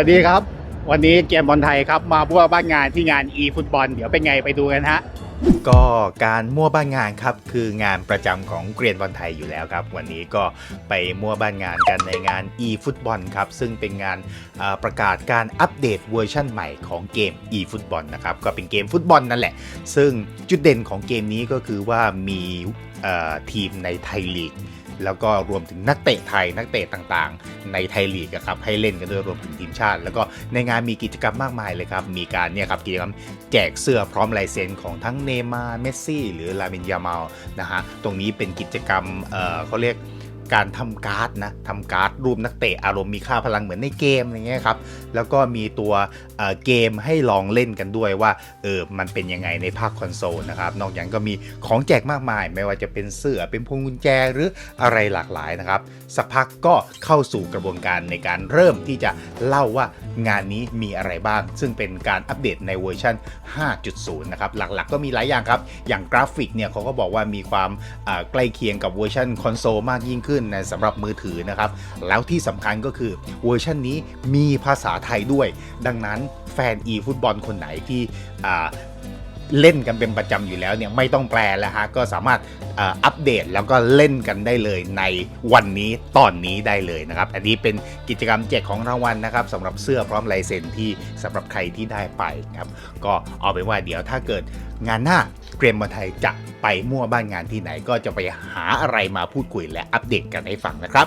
วัสดีครับ วันนี้เกมบอลไทยครับ มาพวบ้านงานที่งาน e ฟุตบอลเดี๋ยวเป็นไงไปดูกันฮะก็การมั่วบ้านงานครับคืองานประจำของเกรียนบอลไทยอยู่แล้วครับ วันนี้ก็ไปมั่วบ้านงานกันในงาน e ฟุตบอลครับซึ่งเป็นงานประกาศการอัปเดตเวอร์ชั่นใหม่ของเกม e ฟุตบอลนะครับก็เป็นเกมฟุตบอลนั่นแหละ ซึ่งจุดเด่นของเกมนี้ก็คือว่ามีทีมในไทยลีก แล้วก็รวมถึงนักเตะไทยนักเตะต่างๆ ในไทยลีกครับให้เล่นกันด้วยรวมถึงทีมชาติ แล้วก็ในงานมีกิจกรรมมากมายเลยครับมีการเนี่ยครับกิจกรรมแจกเสื้อพร้อมลายเซ็นของทั้งเนมาร์เมสซี่ หรือลาเมนยามาลนะฮะตรงนี้เป็นกิจกรรมเอ่อเขาเรียก การทำการ์ดนะทำการ์ดรูปนักเตะอารมณ์มีค่าพลังเหมือนในเกมอะไรเงี้ยครับแล้วก็มีตัวเเกมให้ลองเล่นกันด้วยว่าเออมันเป็นยังไงในภาคคอนโซลนะครับนอกจากก็มีของแจกมากมาย ไม่ว่าจะเป็นเสื้อเป็นพวงกุญแจหรืออะไรหลากหลายนะครับ สักพักก็เข้าสู่กระบวนการในการเริ่มที่จะเล่าว่างานนี้มีอะไรบ้าง ซึ่งเป็นการอัปเดตในเวอร์ชัน5.0 นะครับ หลักๆ ก็มีหลายอย่างครับ อย่างกราฟิกเนี่ยเขาก็บอกว่ามีความใกล้เคียงกับเวอร์ชันคอนโซลมากยิ่งขึ้นในสำหรับมือถือนะครับ แล้วที่สำคัญก็คือเวอร์ชันนี้มีภาษาไทยด้วย ดังนั้นแฟนอีฟุตบอลคนไหนที่ เล่นกันเป็นประจำอยู่แล้วเนี่ยไม่ต้องแปลแล้วฮะก็สามารถเอ่ออัปเดตแล้วก็เล่นกันได้เลยในวันนี้ตอนนี้ได้เลยนะครับอันนี้เป็นกิจกรรมแจกของรางวัลนะครับสำหรับเสื้อพร้อมลายเซ็นที่สำหรับใครที่ได้ไปครับก็เอาเป็นว่าเดี๋ยวถ้าเกิดงานหน้าเกรียนบอลไทยจะไปมั่วบ้านงานที่ไหนก็จะไปหาอะไรมาพูดคุยและอัปเดตกันให้ฟังนะครับ